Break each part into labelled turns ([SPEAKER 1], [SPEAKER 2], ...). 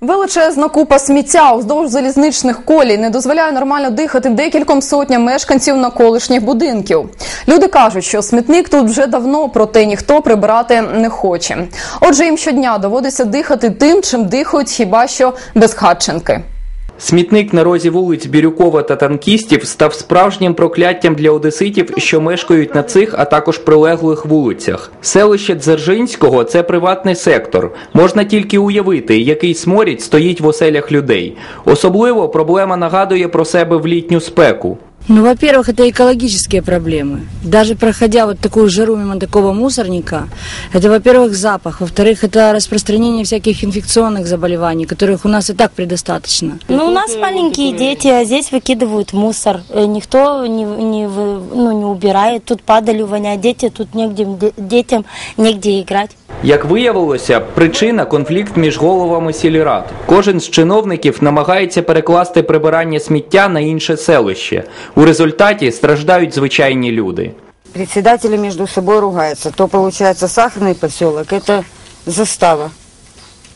[SPEAKER 1] Величезна купа сміття уздовж залізничних колій не дозволяє нормально дихати декільком сотням мешканців навколишніх будинків. Люди кажуть, що смітник тут вже давно, проте ніхто прибирати не хоче. Отже, їм щодня доводиться дихати тим, чим дихають хіба що безхатченки.
[SPEAKER 2] Смітник на розі вулиць Бірюкова та танкістів став справжнім прокляттям для одеситів, що мешкають на цих, а також прилеглих вулицях. Селище Дзержинського це приватний сектор. Можна тільки уявити, який сморід стоїть в оселях людей. Особливо проблема нагадує про себе в літню спеку.
[SPEAKER 3] Ну, во-первых, это экологические проблемы. Даже проходя вот такую жару мимо такого мусорника, это, во-первых, запах, во-вторых, это распространение всяких инфекционных заболеваний, которых у нас и так предостаточно.
[SPEAKER 4] Ну, у нас маленькие дети, а здесь выкидывают мусор. Э, Никто не, не, ну, не убирает. Тут падалью воняет. Дети, тут негде, де- детям негде играть.
[SPEAKER 2] Як виявилося, причина конфлікт між головами сільрад. Кожен з чиновників намагається перекласти прибирання сміття на інше селище. У результаті страждають звичайні люди.
[SPEAKER 5] Председатели между собой ругаются. То получается сахарный поселок, это застава.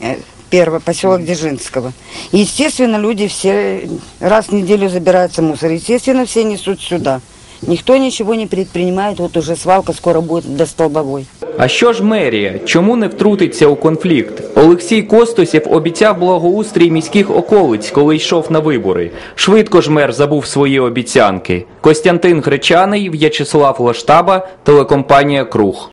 [SPEAKER 5] Э, Первый поселок Дзержинского. И, естественно, люди все раз в неделю забирается мусор. Естественно, все несут сюда. Никто нічого не предпринимает. от уже свалка скоро буде до столбовой.
[SPEAKER 2] А що ж мерія? Чому не втрутиться у конфлікт? Олексій Костусєв обіцяв благоустрій міських околиць, коли йшов на вибори. Швидко ж мер забув свої обіцянки. Костянтин Гречаний, В'ячеслав Лаштаба, телекомпанія Круг.